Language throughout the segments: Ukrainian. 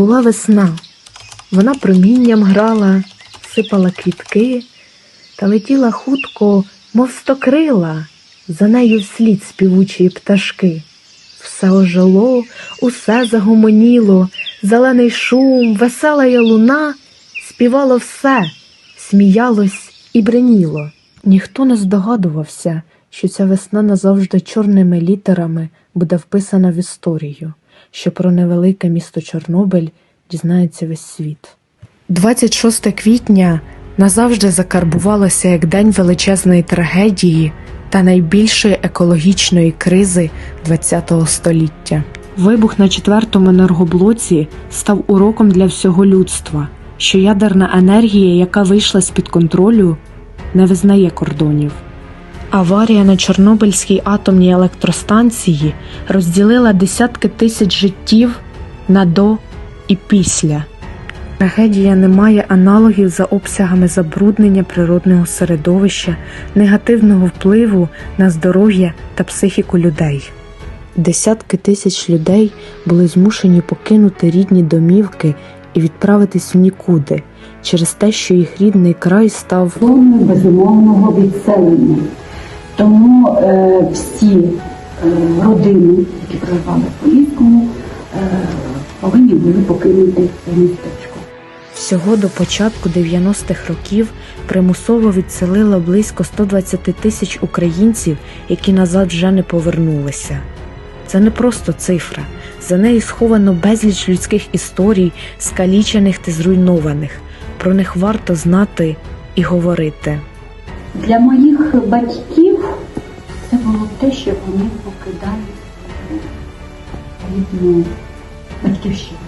Була весна. Вона промінням грала, сипала квітки та летіла хутко, мов стокрила, за нею вслід співучі пташки. Все ожило, усе загомоніло, зелений шум, весела я луна, співало все, сміялось і бреніло. Ніхто не здогадувався, що ця весна назавжди чорними літерами буде вписана в історію, що про невелике місто Чорнобиль дізнається весь світ. 26 квітня назавжди закарбувалося як день величезної трагедії та найбільшої екологічної кризи ХХ століття. Вибух на четвертому енергоблоці став уроком для всього людства, що ядерна енергія, яка вийшла з-під контролю, не визнає кордонів. Аварія на Чорнобильській атомній електростанції розділила десятки тисяч життів на до і після. Трагедія не має аналогів за обсягами забруднення природного середовища, негативного впливу на здоров'я та психіку людей. Десятки тисяч людей були змушені покинути рідні домівки і відправитись в нікуди через те, що їх рідний край став безумовного відселення. Тому е, всі е, родини, які проживали в Поліському, е, повинні були покинути це містечко. Всього до початку 90-х років примусово відселило близько 120 тисяч українців, які назад вже не повернулися. Це не просто цифра, за нею сховано безліч людських історій, скалічених та зруйнованих. Про них варто знати і говорити. Для моїх батьків це було те, що вони покидають рідну батьківщину.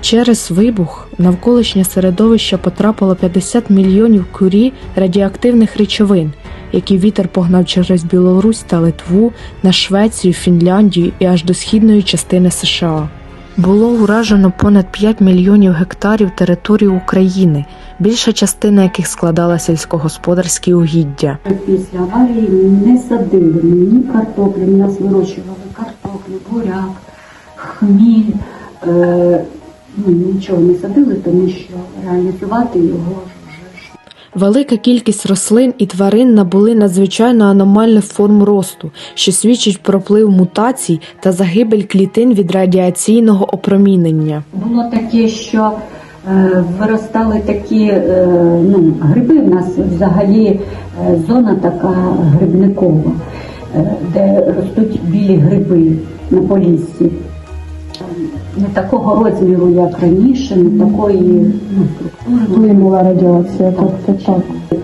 Через вибух навколишнє середовище потрапило 50 мільйонів курі радіоактивних речовин, які вітер погнав через Білорусь та Литву на Швецію, Фінляндію і аж до східної частини США. Було уражено понад 5 мільйонів гектарів території України, більша частина яких складала сільськогосподарські угіддя. Після аварії не садили ні картоплю, у нас вирощували картоплю, буряк, хміль. Е, ну, нічого не садили, тому що реалізувати його Велика кількість рослин і тварин набули надзвичайно аномальних форм росту, що свідчить про вплив мутацій та загибель клітин від радіаційного опромінення. Було таке, що е, виростали такі е, ну, гриби. У нас взагалі е, зона така грибникова, де ростуть білі гриби на поліссі. Не такого розміру, як раніше, не такої ну, структури. Вплинула радіація, так, це так. Е,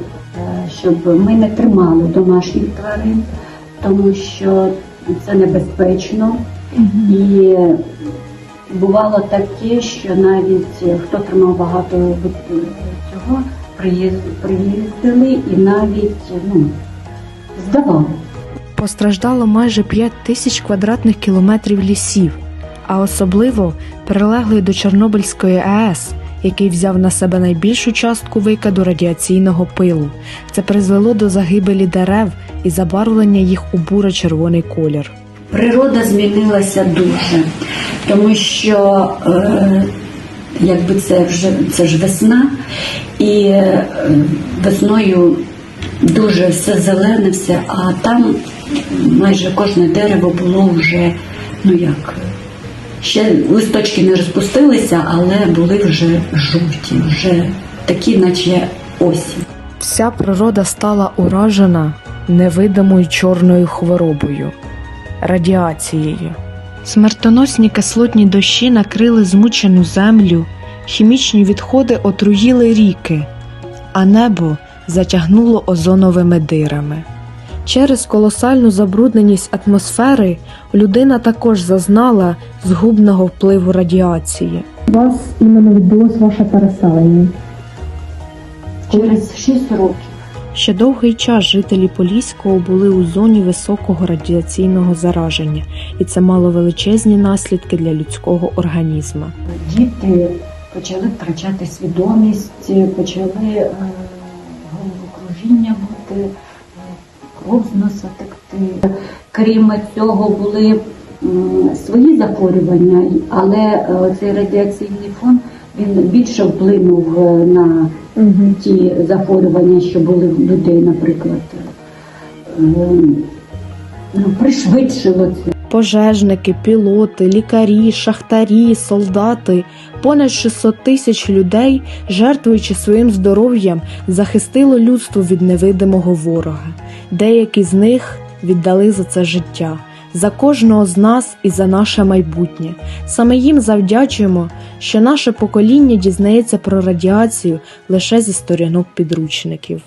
щоб ми не тримали домашніх тварин, тому що це небезпечно. І бувало таке, що навіть е, хто тримав багато цього, приїздили і навіть ну, здавали. Постраждало майже 5 тисяч квадратних кілометрів лісів, а особливо прилеглий до Чорнобильської АЕС, який взяв на себе найбільшу частку викиду радіаційного пилу. Це призвело до загибелі дерев і забарвлення їх у буро-червоний колір. Природа змінилася дуже, тому що е, якби це вже це ж весна, і е, весною дуже все зелене, все, а там майже кожне дерево було вже, ну як, ще листочки не розпустилися, але були вже жовті, вже такі, наче осінь. Вся природа стала уражена невидимою чорною хворобою радіацією. Смертоносні кислотні дощі накрили змучену землю, хімічні відходи отруїли ріки, а небо затягнуло озоновими дирами. Через колосальну забрудненість атмосфери людина також зазнала згубного впливу радіації. У вас іменно відбулось ваше переселення. Через 6 років. Ще довгий час жителі Поліського були у зоні високого радіаційного зараження, і це мало величезні наслідки для людського організму. діти почали втрачати свідомість, почали е, головокружіння бути, кров текти. Крім цього, були свої захворювання, але е, цей радіаційний фон він більше вплинув е, на ті захворювання, що були в людей, наприклад. Е, Ну, пришвидшило це. Пожежники, пілоти, лікарі, шахтарі, солдати, понад 600 тисяч людей, жертвуючи своїм здоров'ям, захистило людство від невидимого ворога. Деякі з них віддали за це життя, за кожного з нас і за наше майбутнє. Саме їм завдячуємо, що наше покоління дізнається про радіацію лише зі сторінок підручників.